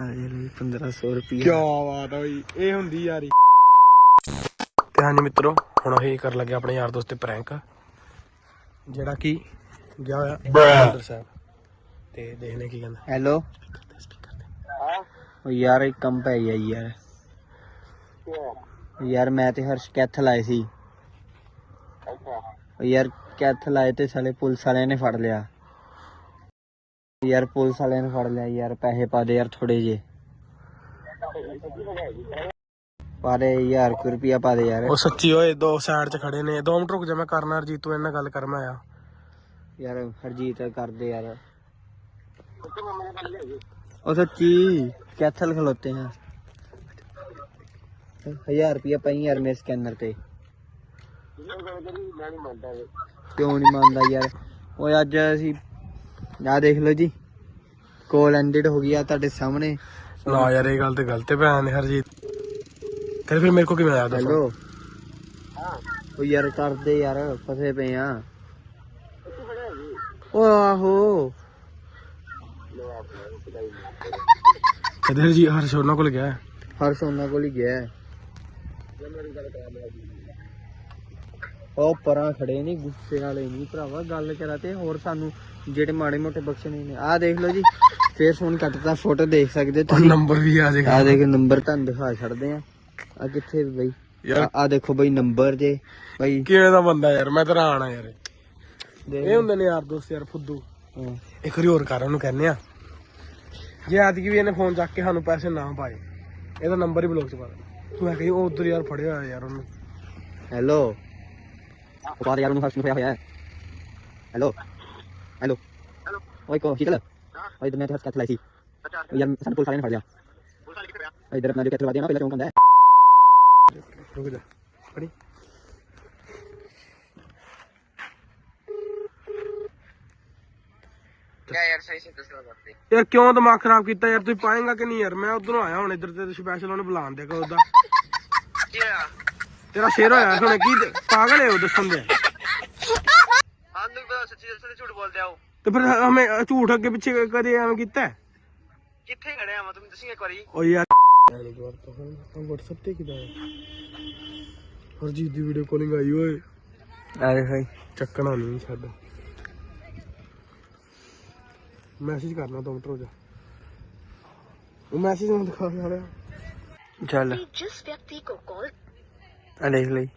ਆ ਇਹ ਲਈ 1500 ਰੁਪਏ ਕੀ ਬਾਤ ਆ ਬਈ ਇਹ ਹੁੰਦੀ ਯਾਰੀ ਤੇ ਹਾਂਜੀ ਮਿੱਤਰੋ ਹੁਣ ਅਸੀਂ ਕਰ ਲੱਗੇ ਆਪਣੇ ਯਾਰ ਦੋਸਤ ਤੇ ਪ੍ਰੈਂਕ ਜਿਹੜਾ ਕਿ ਗਿਆ ਹੋਇਆ ਅੰਦਰ ਸਾਹਿਬ। ਤੇ ਦੇਖਨੇ ਕੀ ਕਹਿੰਦਾ। ਹੈਲੋ ਉਹ ਯਾਰ ਇੱਕ ਕੰਮ ਪੈ ਗਿਆ ਯਾਰ। ਯਾਰ ਮੈਂ ਤੇ ਹਰਸ਼ ਕੈਥਲ ਆਏ ਸੀ। ਉਹ ਯਾਰ ਕੈਥਲ ਆਏ ਤੇ ਸਾਲੇ ਪੁਲਿਸ ਵਾਲਿਆਂ ਨੇ ਫੜ ਲਿਆ। ਯਾਰ ਪੁਲਿਸ ਵਾਲਿਆਂ ਨੇ ਫੜ ਲਿਆ ਯਾਰ ਪੈਸੇ ਪਾ ਦੇ ਯਾਰ ਥੋੜੇ ਜੇ ਪਾ ਦੇ ਯਾਰ ਕੁ ਰੁਪਿਆ ਪਾ ਦੇ ਯਾਰ। ਉਹ ਸੱਚੀ ਓਏ ਦੋ ਸਾਈਡ 'ਚ ਖੜੇ ਨੇ। 2 ਮਿੰਟ ਰੁਕ ਜਾ ਮੈਂ ਕਰਨਾ ਰਜੀਤ ਤੂੰ ਇਹਨਾਂ ਗੱਲ ਕਰ ਮੈਂ ਆਇਆ। ਯਾਰ ਹਰਜੀਤ ਕਰਦੇ ਯਾਰ। ਉਹ ਸੱਚੀ ਕੈਥਲ ਖਲੋਤੇ ਹਾਂ ਹਜ਼ਾਰ ਰੁਪਿਆ ਪਈ ਯਾਰ ਮੇਰੇ ਸਕੈਨਰ ਤੇ। ਕਿਉਂ ਨਹੀਂ ਮੰਨਦਾ ਯਾਰ? ਓਏ ਅੱਜ ਅਸੀਂ ਆ ਦੇਖ ਲਓ ਜੀ। ਕੋਲ ਐਂਡਡ ਹੋ ਗਿਆ ਤੁਹਾਡੇ ਸਾਹਮਣੇ। ਨਾ ਯਾਰ ਇਹ ਗੱਲ ਤੇ ਗਲਤ ਹੈ ਭੈਣ ਨੇ ਹਰਜੀਤ। ਕਹਿੰਦੇ ਫਿਰ ਮੇਰੇ ਕੋ ਕਿਵੇਂ ਆਇਆ ਦੱਸੋ? ਹੈਲੋ। ਓ ਯਾਰ ਕਰਦੇ ਯਾਰ ਫਸੇ ਪਏ ਆ। ਓ ਆਹੋ। ਕਹਿੰਦੇ ਹਰਜੀਤ ਹਰਸ਼ ਉਹਨਾਂ ਕੋਲ ਗਿਆ। ਹਰਸ਼ ਉਹਨਾਂ ਕੋਲ ਹੀ ਗਿਆ। ਹੈ। ਉਹ ਪਰਾਂ ਖੜੇ ਨਹੀਂ ਗੁੱਸੇ ਵਾਲੇ ਨਹੀਂ ਭਰਾਵਾ ਗੱਲ ਕਰਾ ਤੇ ਹੋਰ ਸਾਨੂੰ ਜਿਹੜੇ ਮਾੜੇ ਮੋਟੇ ਬਖਸ਼ਣੇ ਨੇ ਆਹ ਦੇਖ ਲਓ ਜੀ ਫੇਰ ਫੋਨ ਕੱਟਦਾ ਫੋਟੋ ਦੇਖ ਸਕਦੇ ਤੁਸੀਂ। ਨੰਬਰ ਵੀ ਆ ਜਾਏਗਾ ਆਹ ਦੇਖ ਨੰਬਰ ਤੁਹਾਨੂੰ ਦਿਖਾ ਛੱਡਦੇ ਆ ਆ ਕਿੱਥੇ ਬਈ? ਯਾਰ। ਆ ਦੇਖੋ ਬਈ ਨੰਬਰ ਜੇ ਬਈ। ਕਿਵੇਂ ਦਾ ਬੰਦਾ ਯਾਰ ਮੈਂ ਤਾਂ ਹੈਰਾਨ ਆ ਯਾਰ। ਦੇਖ ਇਹ ਹੁੰਦੇ ਨੇ ਯਾਰ ਦੋਸਤ ਯਾਰ ਫੁੱਦੂ। ਹਾਂ। ਇੱਕ ਵਾਰੀ ਹੋਰ ਕਰ ਉਹਨੂੰ ਕਹਿੰਦੇ ਆ ਜੇ ਆਦਿ ਵੀ ਇਹਨੇ ਫੋਨ ਚੱਕ ਕੇ ਸਾਨੂੰ ਪੈਸੇ ਨਾ ਪਾਏ ਇਹਦਾ ਨੰਬਰ ਹੀ ਬਲੌਕ ਚ ਪਾ ਦੇ ਤੂੰ ਐ ਕਹੀ ਉਹ ਉਧਰ ਯਾਰ ਫੜਿਆ ਹੋਇਆ ਯਾਰ ਉਹਨੂੰ। ਹੈਲੋ ਉਹ ਬਾਹਰ ਯਾਰ ਨੂੰ ਹਰਸ਼ ਨੂੰ ਹੋਇਆ ਹੈ ਹੈਲੋ ਹੈਲੋ ਓਏ ਕੋ ਸ਼ੀਤਲ ਓਏ ਮੈਂ ਤੇ ਹਰਸ਼ ਕੱਥ ਲਾਈ ਸੀ ਯਾਰ ਸਾਨੂੰ ਪੁਲਿਸ ਵਾਲਿਆਂ ਨੇ ਫੜ ਲਿਆ ਇਧਰ ਆਪਣਾ ਜੋ ਕੱਥ ਲਵਾ ਨਾ ਪਹਿਲਾਂ ਚੌਂਕ ਹੁੰਦਾ ਹੈ ਰੁਕ ਜਾ ਫੜੀ ਯਾਰ ਕਿਉਂ ਦਿਮਾਗ ਖਰਾਬ ਕੀਤਾ ਯਾਰ? ਤੂੰ ਪਾਏਗਾ ਕਿ ਨਹੀਂ ਯਾਰ? ਮੈਂ ਉਧਰੋਂ ਆਇਆ ਹੁਣ ਇੱਧਰ ਤੇ ਸਪੈਸ਼ਲ ਉਹਨੂੰ ਬੁਲਾਉਣ ਦੇ ਕੋ ਉਹਦਾ। ਤੇਰਾ ਸ਼ੇਰ ਹੋਇਆ ਹੁਣ ਕੀ ਪਾਗਲ ਹੈ ਉਹ ਦੱਸਣ ਦੇ। ਤੇ ਫਿਰ ਹਮੇ ਝੂਠ ਅੱਗੇ ਪਿੱਛੇ ਕਦੇ ਐਵੇਂ ਕੀਤਾ ਕਿੱਥੇ ਖੜਿਆ ਮੈਂ ਤੁਹਾਨੂੰ ਦੱਸੀ ਇੱਕ ਵਾਰੀ। ਓ ਯਾਰ ਦੁਆਰ ਤੋਂ ਦੀ ਵੀਡੀਓ ਕਾਲਿੰਗ ਆਈ ਓਏ। ਆਰੇ ਹਾਈ ਚੱਕਣਾ ਨਹੀਂ ਛੱਡ। ਮੈਸੇਜ ਕਰਨਾ ਡਾਕਟਰ ਹੋ ਜਾ। ਉਹ ਮੈਸੇਜ ਨੂੰ ਦਿਖਾ ਰਿਹਾ। ਚੱਲ। ਜਿਸ ਵਿਅਕਤੀ ਕੋ ਕਾਲ ਆ ਦੇਖ ਲਈ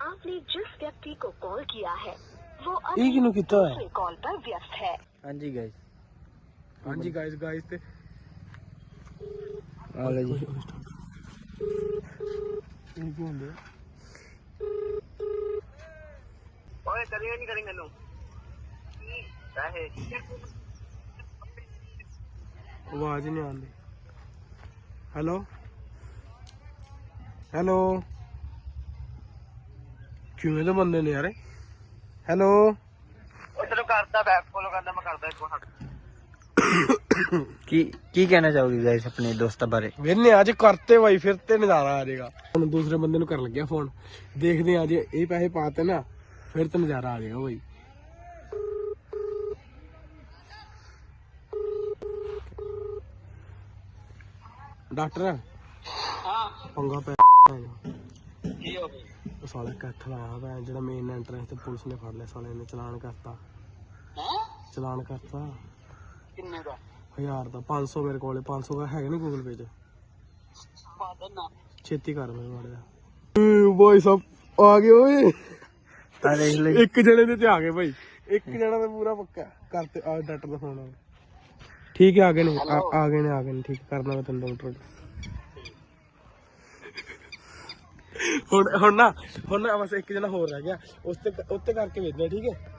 आपने जिस व्यक्ति को कॉल किया है वो ਇਹ ਕਿਨੂੰ ਕੀਤਾ ਹੋਇਆ दूसरे कॉल पर व्यस्त है ਹਾਂਜੀ ਗਾਇਸ ਹਾਂਜੀ ਗਾਇਸ ਗਾਇਸ ਤੇ ਆ ਲੈ ਜੀ ਇਹ ਕੀ ਹੁੰਦੇ ਓਏ ਕਰਿਆ ਨਹੀਂ ਕਰੀ ਮੈਨੂੰ ਕਾਹੇ ਆਵਾਜ਼ ਹੀ ਨਹੀਂ ਆਉਂਦੀ ਹੈਲੋ ਹੈਲੋ ਕਿਵੇਂ ਦੇ ਬੰਦੇ ਨੇ ਯਾਰ? ਹੈਲੋ ਉਹ ਚਲੋ ਕਰਦਾ ਬੈਕ ਫੋਲੋ ਕਰਦਾ ਮੈਂ ਕਰਦਾ ਇੱਕ ਵਾਰ। ਕੀ ਕੀ ਕਹਿਣਾ ਚਾਹੋਗੇ ਗਾਇਸ ਆਪਣੇ ਦੋਸਤਾਂ ਬਾਰੇ? ਵੇਨੇ ਅੱਜ ਕਰਤੇ ਬਾਈ ਫਿਰ ਤੇ ਨਜ਼ਾਰਾ ਆ ਜਾਏਗਾ। ਹੁਣ ਦੂਸਰੇ ਬੰਦੇ ਨੂੰ ਕਰਨ ਲੱਗਿਆ ਫੋਨ ਦੇਖਦੇ ਆ ਜੇ ਇਹ ਪੈਸੇ ਪਾਤੇ ਨਾ ਫਿਰ ਤੇ ਨਜ਼ਾਰਾ ਆ ਜਾਏਗਾ ਬਾਈ। ਡਾਕਟਰ? ਹਾਂ। ਪੰਗਾ ਪੈ ਕੀ ਹੋ ਗਿਆ? ਉਹ ਸਾਲਾ ਕੱਥ ਲਾਇਆ ਭੈਣ ਜਿਹੜਾ ਮੇਨ ਐਂਟਰੈਂਸ ਤੇ ਪੁਲਿਸ ਨੇ ਫੜ ਲਿਆ ਸਾਲੇ ਨੇ ਚਲਾਨ ਕਰਤਾ। ਚਲਾਨ ਕਰਤਾ। ਕਿੰਨੇ ਦਾ? ਹਜ਼ਾਰ ਦਾ 500 ਮੇਰੇ ਕੋਲੇ 500 ਦਾ ਹੈਗਾ ਨਹੀਂ ਗੂਗਲ ਪੇ 'ਚ। ਫਾਦਰ ਨਾ। ਛੇਤੀ ਕਰ ਮੇਰੇ ਮਾੜੇ ਓਏ ਭਾਈ ਸਾਹਿਬ ਆ ਗਏ ਓਏ। ਆ ਦੇਖ ਲਈ ਇੱਕ ਜਣੇ ਦੇ ਤੇ ਆ ਗਏ ਭਾਈ। ਇੱਕ ਜਣਾ ਤਾਂ ਪੂਰਾ ਪੱਕਾ। ਕਰਤੇ ਆ ਡਾਕਟਰ ਦਾ ਫੋਨ ਆ। ਠੀਕ ਹੈ ਆ ਗਏ ਨੇ ਆ ਆ ਗਏ ਨੇ ਆ ਗਏ ਨੇ ਠੀਕ ਕਰਨਾ ਮੈਂ ਤੈਨੂੰ ਡਾਕਟਰ ਹੁਣ ਹੁਣ ਨਾ ਹੁਣ ਨਾ ਬਸ ਇੱਕ ਜਣਾ ਹੋਰ ਰਹਿ ਗਿਆ। ਉਸ ਤੇ ਉਸ ਤੇ ਕਰਕੇ ਵੇਚਦੇ ਠੀਕ ਹੈ?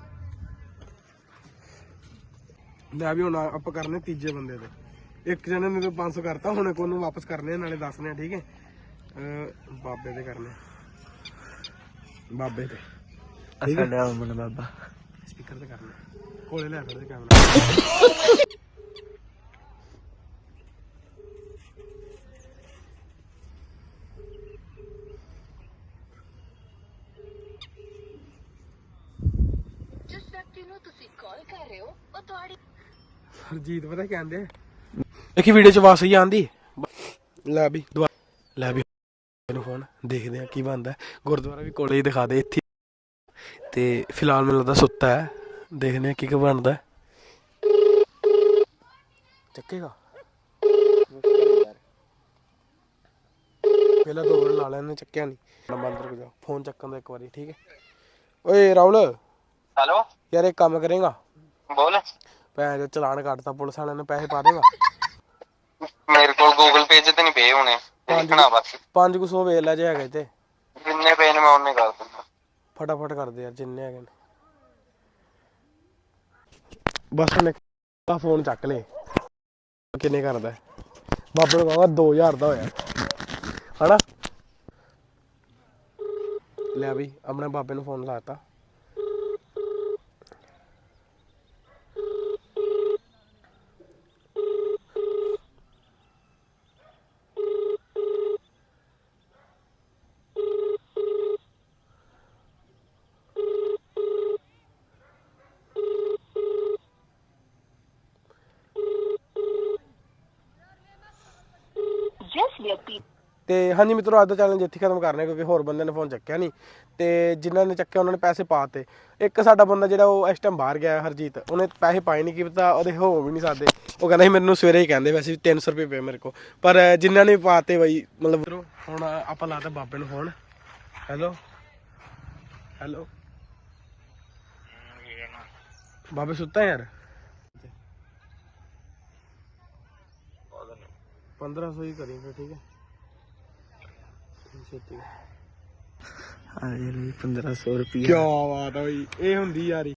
ਲੈ ਵੀ ਹੁਣ ਆਪਾਂ ਕਰਨੇ ਤੀਜੇ ਬੰਦੇ ਤੇ। ਇੱਕ ਜਣੇ ਨੇ ਤਾਂ 500 ਕਰਤਾ ਹੁਣ ਇੱਕ ਉਹਨੂੰ ਵਾਪਸ ਕਰਨੇ ਨਾਲੇ ਦੱਸਨੇ ਆ ਠੀਕ ਹੈ? ਬਾਬੇ ਦੇ ਕਰਨੇ ਬਾਬੇ ਤੇ ਸਾਡਾ ਮਨ ਬਾਬਾ। ਸਪੀਕਰ ਤੇ ਕਰਨਾ। ਕੋਲੇ ਲੈ ਫੜਦੇ ਕੈਮਰਾ ਨੂੰ ਤੁਸੀਂ ਕਾਲ ਕਰ ਰਹੇ ਹੋ ਉਹ ਤੁਹਾਡੀ ਹਰਜੀਤ ਪਤਾ ਕੀ ਕਹਿੰਦੇ ਇੱਕ ਵੀਡੀਓ ਚ ਆਵਾਜ਼ ਸਹੀ ਆਂਦੀ ਲੈ ਵੀ ਦੁਆ ਲੈ ਵੀ। ਇਹਨੂੰ ਫੋਨ ਦੇਖਦੇ ਆ ਕੀ ਬਣਦਾ ਹੈ। ਗੁਰਦੁਆਰਾ ਵੀ ਕੋਲੇ ਹੀ ਦਿਖਾ ਦੇ ਇੱਥੇ। ਤੇ ਫਿਲਹਾਲ ਮੈਨੂੰ ਲੱਗਦਾ ਸੁੱਤਾ ਹੈ। ਦੇਖਦੇ ਆ ਕੀ ਕੀ ਬਣਦਾ ਹੈ। ਚੱਕੇਗਾ? ਪਹਿਲਾਂ ਦੋ ਵਾਰ ਲਾ ਇਹਨੇ ਚੱਕਿਆ ਨਹੀਂ ਬੰਦ ਰੁਕ ਜਾ ਫੋਨ ਚੱਕਣ ਦਾ ਇੱਕ ਵਾਰੀ ਠੀਕ ਹੈ? ਓਏ ਰਾਹੁਲ। ਹੈਲੋ? ਯਾਰ ਇੱਕ ਕੰਮ ਕਰੇਗਾ। ਬੋਲ। ਭੈਣ ਜੋ ਚਲਾਨ ਕੱਟਤਾ ਪੁਲਿਸ ਵਾਲਿਆਂ ਨੇ ਪੈਸੇ ਪਾ ਦੇਗਾ। ਮੇਰੇ ਕੋਲ ਗੂਗਲ ਪੇ 'ਚ ਤੇ ਨਹੀਂ ਪਏ ਹੋਣੇ ਲਿਖਣਾ ਬਸ 500 ਵੇਚ ਲੈ ਜੇ ਹੈਗੇ ਤੇ। ਜਿੰਨੇ ਪਏ ਨੇ ਮੈਂ ਉਹਨੇ ਕਰ ਦਿੰਦਾ। ਫਟਾਫਟ ਕਰਦੇ ਯਾਰ ਜਿੰਨੇ ਹੈਗੇ ਨੇ। ਬਸ ਉਹਨੇ ਆ ਫੋਨ ਚੱਕ ਲੈ। ਕਿੰਨੇ ਕਰਦਾ? ਬਾਬੇ ਨੂੰ ਕਹਾਂਗਾ 2000 ਦਾ ਹੋਇਆ। ਹਨਾ? ਲੈ ਵੀ ਆਪਣੇ ਬਾਬੇ ਨੂੰ ਫੋਨ ਲਾਤਾ ਤੇ ਹਾਂਜੀ ਮਿੱਤਰੋ ਅੱਜ ਦਾ ਚੈਲੰਜ ਇੱਥੇ ਖਤਮ ਕਰਨੇ ਕਿਉਂਕਿ ਹੋਰ ਬੰਦੇ ਨੇ ਫੋਨ ਚੱਕਿਆ ਨਹੀਂ। ਤੇ ਜਿਨ੍ਹਾਂ ਨੇ ਚੱਕਿਆ ਉਹਨਾਂ ਨੇ ਪੈਸੇ ਪਾਤੇ ਇੱਕ ਸਾਡਾ ਬੰਦਾ ਜਿਹੜਾ ਉਹ ਇਸ ਟਾਈਮ ਬਾਹਰ ਗਿਆ ਹਰਜੀਤ ਉਹਨੇ ਪੈਸੇ ਪਾਏ ਨਹੀਂ ਕੀ ਪਤਾ ਉਹਦੇ ਹੋ ਵੀ ਨਹੀਂ ਸਕਦੇ। ਉਹ ਕਹਿੰਦਾ ਸੀ ਮੈਨੂੰ ਸਵੇਰੇ ਹੀ ਕਹਿੰਦੇ ਵੈਸੇ ਵੀ 300 ਰੁਪਏ ਪਏ ਮੇਰੇ ਕੋਲ। ਪਰ ਜਿਨ੍ਹਾਂ ਨੇ ਪਾਤੇ ਬਈ ਮਤਲਬ ਹੁਣ ਆਪਾਂ ਲਾਤਾ ਬਾਬੇ ਨੂੰ ਫੋਨ ਹੈਲੋ ਹੈਲੋ ਬਾਬੇ ਸੁੱਤਾ ਯਾਰ? 1500 ਹੀ ਕਰੀ ਫਿਰ ਠੀਕ ਹੈ। ਛੇਤੀ ਅਰੇ ਲਈ 1500 ਰੁਪਏ ਕੀ ਬਾਤ ਹੈ ਬਈ ਇਹ ਹੁੰਦੀ ਯਾਰੀ।